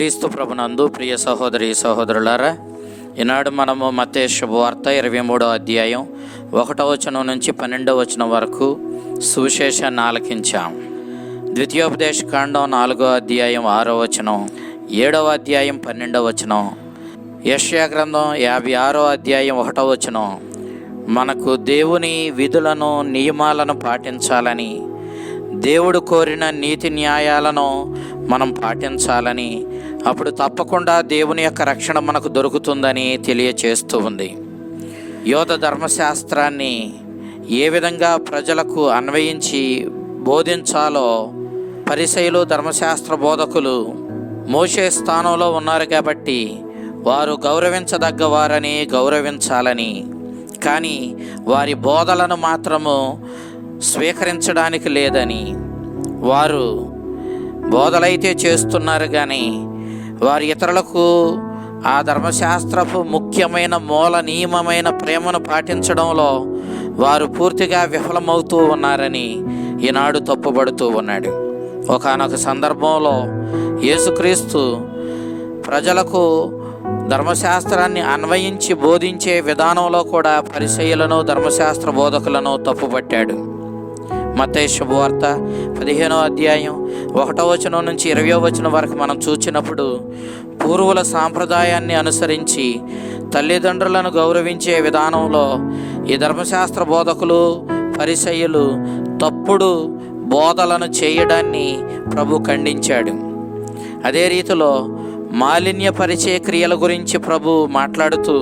క్రీస్తు ప్రభునందు ప్రియ సహోదరి సహోదరులారా ఈనాడు మనము మతే శుభవార్త ఇరవై మూడో అధ్యాయం ఒకటో వచనం నుంచి పన్నెండో వచనం వరకు సువిశేషాన్ని ఆలకించాం. ద్వితీయోపదేశ కాండం నాలుగో అధ్యాయం ఆరో వచనం ఏడవ అధ్యాయం పన్నెండవ వచనం యష్యా గ్రంథం యాభై ఆరో అధ్యాయం ఒకటో వచనం మనకు దేవుని విధులను నియమాలను పాటించాలని దేవుడు కోరిన నీతి న్యాయాలను మనం పాటించాలని అప్పుడు తప్పకుండా దేవుని యొక్క రక్షణ మనకు దొరుకుతుందని తెలియచేస్తూ ఉంది. యోధ ధర్మశాస్త్రాన్ని ఏ విధంగా ప్రజలకు అన్వయించి బోధించాలో పరిశైలు ధర్మశాస్త్ర బోధకులు మోసే స్థానంలో ఉన్నారు కాబట్టి వారు గౌరవించదగ్గ వారని గౌరవించాలని. కానీ వారి బోధలను మాత్రము స్వీకరించడానికి లేదని వారు బోధలైతే చేస్తున్నారు కానీ వారి ఇతరులకు ఆ ధర్మశాస్త్రపు ముఖ్యమైన మూల నియమమైన ప్రేమను పాటించడంలో వారు పూర్తిగా విఫలమవుతూ ఉన్నారని ఈనాడు తప్పుపడుతూ ఉన్నాడు. ఒకానొక సందర్భంలో యేసుక్రీస్తు ప్రజలకు ధర్మశాస్త్రాన్ని అన్వయించి బోధించే విధానంలో కూడా పరిచయులను ధర్మశాస్త్ర బోధకులను తప్పుపట్టాడు మతే శుభవార్త పదిహేనో అధ్యాయం ఒకటో వచనం నుంచి ఇరవయో వచనం వరకు మనం చూచినప్పుడు పూర్వుల సాంప్రదాయాన్ని అనుసరించి తల్లిదండ్రులను గౌరవించే విధానంలో ఈ ధర్మశాస్త్ర బోధకులు పరిసయ్యులు తప్పుడు బోధలను చేయడాన్ని ప్రభు ఖండించాడు. అదే రీతిలో మాలిన్యపరిచే క్రియల గురించి ప్రభు మాట్లాడుతూ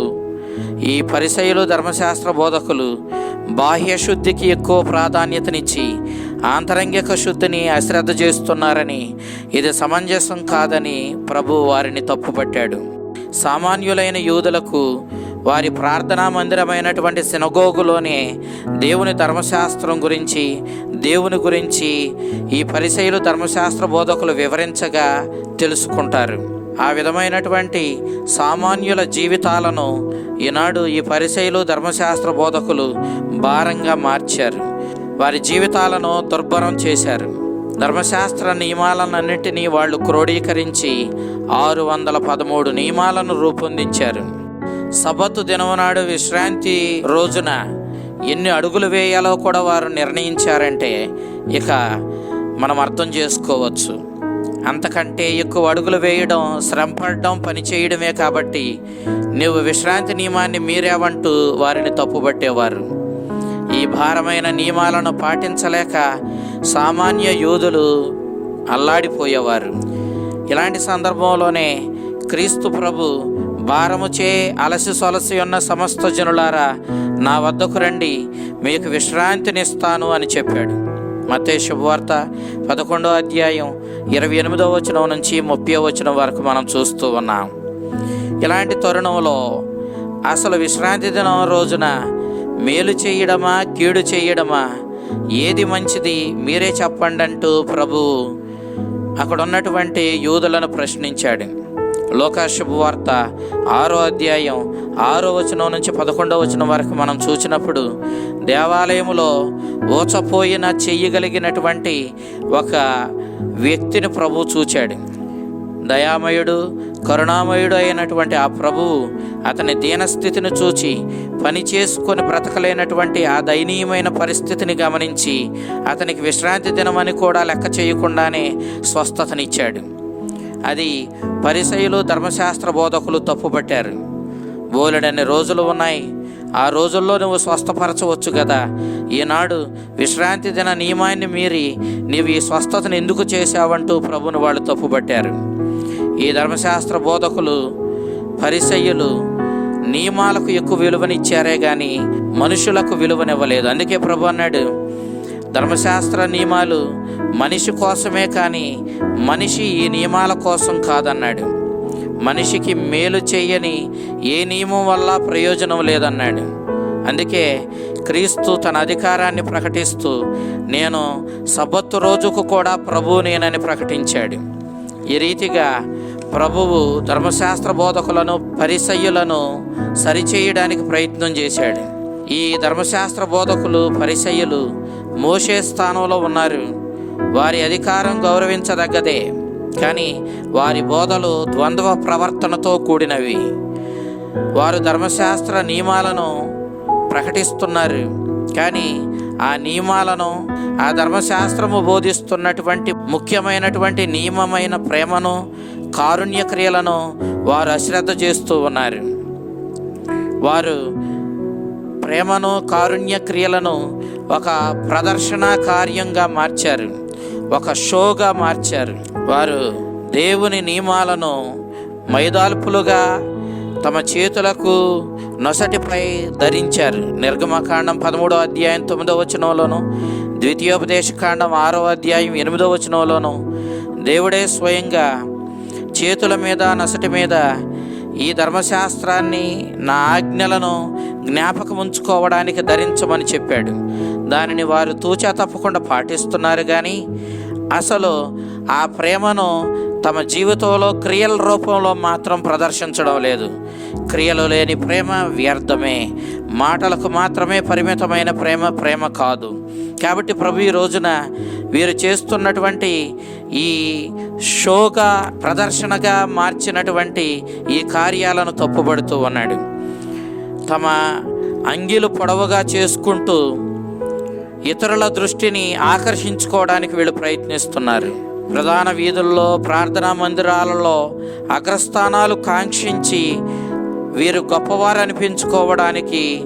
ఈ పరిసయులు ధర్మశాస్త్ర బోధకులు బాహ్య శుద్ధికి ఎక్కువ ప్రాధాన్యతనిచ్చి ఆంతరంగిక శుద్ధిని అశ్రద్ధ చేస్తున్నారని ఇది సమంజసం కాదని ప్రభు వారిని తప్పుపట్టాడు. సామాన్యులైన యూదులకు వారి ప్రార్థనా మందిరమైనటువంటి సినగోగులోనే దేవుని ధర్మశాస్త్రం గురించి దేవుని గురించి ఈ పరిశైలు ధర్మశాస్త్ర బోధకులు వివరించగా తెలుసుకుంటారు. ఆ విధమైనటువంటి సామాన్యుల జీవితాలను ఈనాడు ఈ పరిశైలు ధర్మశాస్త్ర బోధకులు భారంగా మార్చారు. వారి జీవితాలను దుర్భరం చేశారు. ధర్మశాస్త్ర నియమాలన్నింటినీ వాళ్ళు క్రోడీకరించి ఆరు వందల పదమూడు నియమాలను రూపొందించారు. సబత్తు దినమునాడు విశ్రాంతి రోజున ఎన్ని అడుగులు వేయాలో కూడా వారు నిర్ణయించారంటే ఇక మనం అర్థం చేసుకోవచ్చు. అంతకంటే ఎక్కువ అడుగులు వేయడం శ్రమపడడం పని చేయడమే కాబట్టి నువ్వు విశ్రాంతి నియమాన్ని మీరేవంటూ వారిని తప్పుపట్టేవారు ఈ భారమైన నియమాలను పాటించలేక సామాన్య యోధులు అల్లాడిపోయేవారు. ఇలాంటి సందర్భంలోనే క్రీస్తు ప్రభు భారముచే అలసి సొలసి ఉన్న సమస్త జనులారా నా వద్దకు రండి మీకు విశ్రాంతినిస్తాను అని చెప్పాడు. మతే శుభవార్త పదకొండో అధ్యాయం ఇరవై ఎనిమిదో వచనం నుంచి ముప్పై వచనం వరకు మనం చూస్తూ ఉన్నాం. ఇలాంటి తరుణంలో అసలు విశ్రాంతి దినం రోజున మేలు చేయడమా కీడు చేయడమా? ఏది మంచిది? మీరే చెప్పండి అంటూ ప్రభు అక్కడ ఉన్నటువంటి యూదులను ప్రశ్నించాడు. లోకా వార్త ఆరో అధ్యాయం ఆరో వచనం నుంచి పదకొండో వచనం వరకు మనం చూసినప్పుడు దేవాలయంలో ఊచపోయిన చెయ్యగలిగినటువంటి ఒక వ్యక్తిని ప్రభు చూచాడు. దయామయుడు కరుణామయుడు అయినటువంటి ఆ ప్రభువు అతని దీనస్థితిని చూచి పని చేసుకొని బ్రతకలేనటువంటి ఆ దయనీయమైన పరిస్థితిని గమనించి అతనికి విశ్రాంతి దినమని కూడా లెక్క చేయకుండానే స్వస్థతనిచ్చాడు. అది పరిసయులు ధర్మశాస్త్ర బోధకులు తప్పుపట్టారు బోలెడన్ని రోజులు ఉన్నాయి ఆ రోజుల్లో నువ్వు స్వస్థపరచవచ్చు కదా. ఈనాడు విశ్రాంతి దిన నియమాన్ని మీరి నీవు ఈ స్వస్థతను ఎందుకు చేశావంటూ ప్రభుని వాళ్ళు తప్పుపట్టారు ఈ ధర్మశాస్త్ర బోధకులు పరిసయ్యులు నియమాలకు ఎక్కువ విలువనిచ్చారే కానీ మనుషులకు విలువనివ్వలేదు. అందుకే ప్రభు అన్నాడు ధర్మశాస్త్ర నియమాలు మనిషి కోసమే కానీ మనిషి ఈ నియమాల కోసం కాదన్నాడు. మనిషికి మేలు చేయని ఏ నియమం వల్ల ప్రయోజనం లేదన్నాడు. అందుకే క్రీస్తు తన అధికారాన్ని ప్రకటిస్తూ నేను సబత్తు రోజుకు కూడా ప్రభువు నేనని ప్రకటించాడు. ఈ రీతిగా ప్రభువు ధర్మశాస్త్ర బోధకులను పరిసయ్యులను సరిచేయడానికి ప్రయత్నం చేశాడు. ఈ ధర్మశాస్త్ర బోధకులు పరిసయ్యులు మోసే స్థానంలో ఉన్నారు. వారి అధికారం గౌరవించదగ్గదే. కానీ వారి బోధలు ద్వంద్వ ప్రవర్తనతో కూడినవి. వారు ధర్మశాస్త్ర నియమాలను ప్రకటిస్తున్నారు. కానీ ఆ నియమాలను ఆ ధర్మశాస్త్రము బోధిస్తున్నటువంటి ముఖ్యమైనటువంటి నియమమైన ప్రేమను కారుణ్య క్రియలను వారు అశ్రద్ధ చేస్తూ ఉన్నారు. వారు ప్రేమను కారుణ్య క్రియలను ఒక ప్రదర్శన కార్యంగా మార్చారు. ఒక షోగా మార్చారు. వారు దేవుని నియమాలను మైదాల్పులుగా తమ చేతులకు నొసటిపై ధరించారు. నిర్గమకాండం పదమూడో అధ్యాయం తొమ్మిదో వచనంలోను ద్వితీయోపదేశకాండం ఆరో అధ్యాయం ఎనిమిదో వచనంలోను దేవుడే స్వయంగా చేతుల మీద నొసటి మీద ఈ ధర్మశాస్త్రాన్ని నా ఆజ్ఞలను జ్ఞాపకం ఉంచుకోవడానికి ధరించమని చెప్పాడు. దానిని వారు తూచా తప్పకుండా పాటిస్తున్నారు కానీ అసలు ఆ ప్రేమను తమ జీవితంలో క్రియల రూపంలో మాత్రం ప్రదర్శించడం లేదు. క్రియలు లేని ప్రేమ వ్యర్థమే. మాటలకు మాత్రమే పరిమితమైన ప్రేమ ప్రేమ కాదు. కాబట్టి ప్రభు ఈ రోజున వీరు చేస్తున్నటువంటి ఈ షోగా ప్రదర్శనగా మార్చినటువంటి ఈ కార్యాలను తప్పుబడుతూ ఉన్నాడు. తమ అంగిలు పొడవుగా చేసుకుంటూ ఇతరుల దృష్టిని ఆకర్షించుకోవడానికి వీళ్ళు ప్రయత్నిస్తున్నారు. ప్రధాన వీధుల్లో ప్రార్థనా మందిరాలలో అగ్రస్థానాలు కాంక్షించి వీరు గొప్పవారు అనిపించుకోవడానికి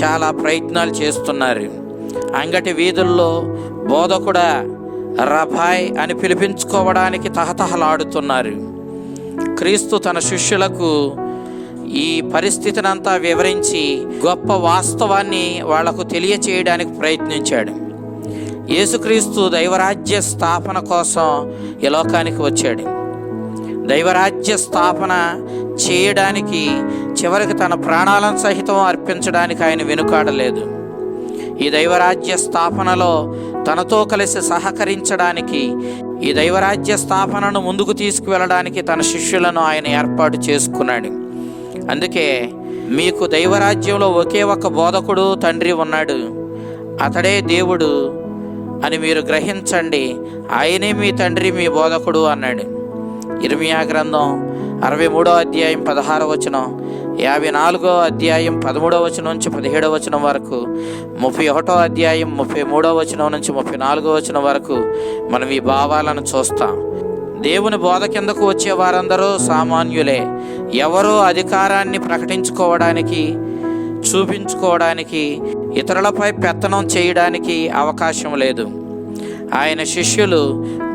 చాలా ప్రయత్నాలు చేస్తున్నారు. అంగటి వీధుల్లో బోధకుడా రభాయ్ అని పిలిపించుకోవడానికి తహతహలాడుతున్నారు. క్రీస్తు తన శిష్యులకు ఈ పరిస్థితినంతా వివరించి గొప్ప వాస్తవాన్ని వాళ్ళకు తెలియచేయడానికి ప్రయత్నించాడు. యేసుక్రీస్తు దైవరాజ్య స్థాపన కోసం ఈ లోకానికి వచ్చాడు. దైవరాజ్య స్థాపన చేయడానికి చివరికి తన ప్రాణాలను సహితం అర్పించడానికి ఆయన వెనుకాడలేదు. ఈ దైవరాజ్య స్థాపనలో తనతో కలిసి సహకరించడానికి ఈ దైవరాజ్య స్థాపనను ముందుకు తీసుకువెళ్ళడానికి తన శిష్యులను ఆయన ఏర్పాటు చేసుకున్నాడు. అందుకే మీకు దైవరాజ్యంలో ఒకే ఒక బోధకుడు తండ్రి ఉన్నాడు. అతడే దేవుడు అని మీరు గ్రహించండి. ఆయనే మీ తండ్రి మీ బోధకుడు అన్నాడు. ఇర్మియా గ్రంథం అరవై మూడో అధ్యాయం పదహారవ వచనం యాభై నాలుగో అధ్యాయం పదమూడో వచనం నుంచి పదిహేడవ వచనం వరకు ముప్పై ఒకటో అధ్యాయం ముప్పై మూడో వచనం నుంచి ముప్పై నాలుగో వచనం వరకు మనం ఈ భావాలను చూస్తాం. దేవుని బోధ కిందకు వచ్చే వారందరూ సామాన్యులే? ఎవరో అధికారాన్ని ప్రకటించుకోవడానికి చూపించుకోవడానికి ఇతరులపై పెత్తనం చేయడానికి అవకాశం లేదు. ఆయన శిష్యులు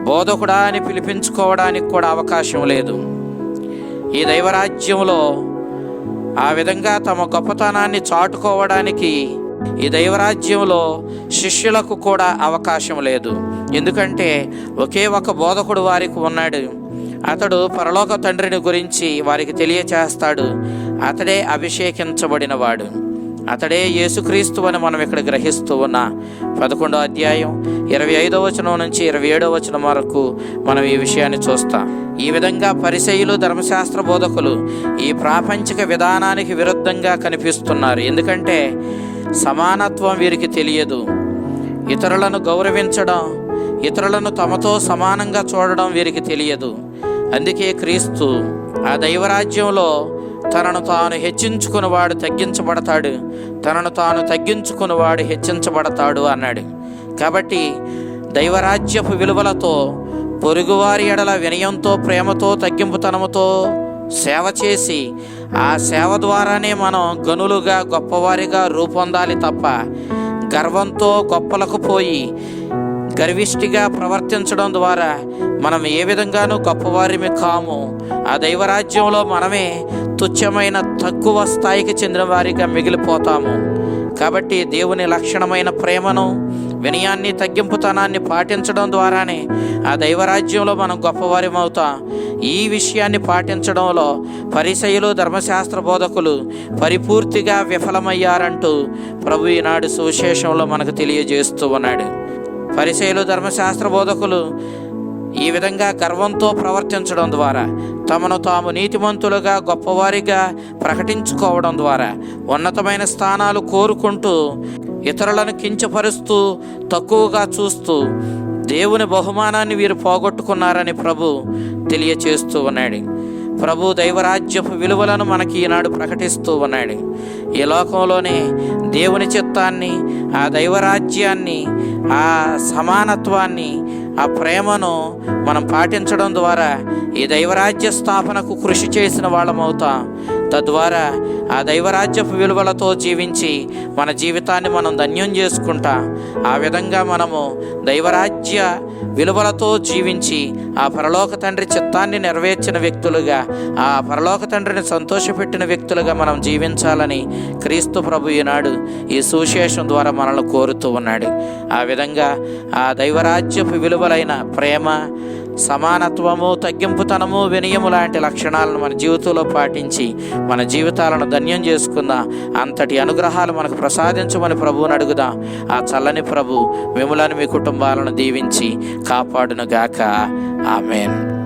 బోధకుడా అని పిలిపించుకోవడానికి కూడా అవకాశం లేదు. ఈ దైవరాజ్యంలో ఆ విధంగా తమ గొప్పతనాన్ని చాటుకోవడానికి ఈ దైవరాజ్యంలో శిష్యులకు కూడా అవకాశం లేదు. ఎందుకంటే ఒకే ఒక బోధకుడు వారికి ఉన్నాడు. అతడు పరలోక తండ్రిని గురించి వారికి తెలియచేస్తాడు. అతడే అభిషేకించబడినవాడు. అతడే యేసుక్రీస్తు అని మనం ఇక్కడ గ్రహిస్తూ ఉన్న. పదకొండో అధ్యాయం ఇరవై ఐదో వచనం నుంచి ఇరవై ఏడో వచనం వరకు మనం ఈ విషయాన్ని చూస్తాం. ఈ విధంగా పరిసయులు ధర్మశాస్త్ర బోధకులు ఈ ప్రాపంచిక విధానానికి విరుద్ధంగా కనిపిస్తున్నారు. ఎందుకంటే సమానత్వం వీరికి తెలియదు. ఇతరులను గౌరవించడం ఇతరులను తమతో సమానంగా చూడడం వీరికి తెలియదు. అందుకే క్రీస్తు ఆ దైవరాజ్యంలో తనను తాను హెచ్చించుకునివాడు తగ్గించబడతాడు. తనను తాను తగ్గించుకునివాడు హెచ్చించబడతాడు అన్నాడు. కాబట్టి దైవరాజ్యపు విలువలతో పొరుగువారి ఎడల వినయంతో ప్రేమతో తగ్గింపుతనముతో సేవ చేసి ఆ సేవ ద్వారానే మనం గనులుగా గొప్పవారిగా రూపొందాలి తప్ప గర్వంతో గొప్పలకు పోయి గర్విష్టిగా ప్రవర్తించడం ద్వారా మనం ఏ విధంగానూ గొప్పవారిమి కాము. ఆ దైవరాజ్యంలో మనమే తుచ్చమైన తక్కువ స్థాయికి చెందిన వారిగా మిగిలిపోతాము. కాబట్టి దేవుని లక్షణమైన ప్రేమను వినయాన్ని తగ్గింపుతనాన్ని పాటించడం ద్వారానే ఆ దైవరాజ్యంలో మనం గొప్పవారమవుతాం ఈ విషయాన్ని పాటించడంలో పరిసయులు ధర్మశాస్త్ర బోధకులు పరిపూర్తిగా విఫలమయ్యారంటూ ప్రభు ఈనాడు సువిశేషంలో మనకు తెలియజేస్తూ ఉన్నాడు. పరిశైలు ధర్మశాస్త్ర బోధకులు ఈ విధంగా గర్వంతో ప్రవర్తించడం ద్వారా తమను తాము నీతిమంతులుగా గొప్పవారిగా ప్రకటించుకోవడం ద్వారా ఉన్నతమైన స్థానాలు కోరుకుంటూ ఇతరులను కించపరుస్తూ తక్కువగా చూస్తూ దేవుని బహుమానాన్ని వీరు పోగొట్టుకున్నారని ప్రభు తెలియచేస్తూ ఉన్నాడు. ప్రభు దైవరాజ్యపు విలువలను మనకి ఈనాడు ప్రకటిస్తూ ఉన్నాడు. ఈ లోకంలోనే దేవుని చిత్తాన్ని ఆ దైవరాజ్యాన్ని ఆ సమానత్వాన్ని ఆ ప్రేమను మనం పాటించడం ద్వారా ఈ దైవరాజ్య స్థాపనకు కృషి చేసిన వాళ్ళమవుతాం. తద్వారా ఆ దైవరాజ్యపు విలువలతో జీవించి మన జీవితాన్ని మనం ధన్యం చేసుకుంటా. ఆ విధంగా మనము దైవరాజ్య విలువలతో జీవించి ఆ పరలోక తండ్రి చిత్తాన్ని నెరవేర్చిన వ్యక్తులుగా ఆ పరలోక తండ్రిని సంతోషపెట్టిన వ్యక్తులుగా మనం జీవించాలని క్రీస్తు ప్రభు ఈనాడు ఈ సువిశేషం ద్వారా మనల్ని కోరుతూ ఉన్నాడు. ఆ విధంగా ఆ దైవరాజ్యపు విలువలైన ప్రేమ సమానత్వము తగ్గింపుతనము వినయము లాంటి లక్షణాలను మన జీవితంలో పాటించి మన జీవితాలను ధన్యం చేసుకుందాం. అంతటి అనుగ్రహాలు మనకు ప్రసాదించమని ప్రభువుని అడుగుదాం. ఆ చల్లని ప్రభు మిములను మీ కుటుంబాలను దీవించి కాపాడునుగాక. ఆమెన్.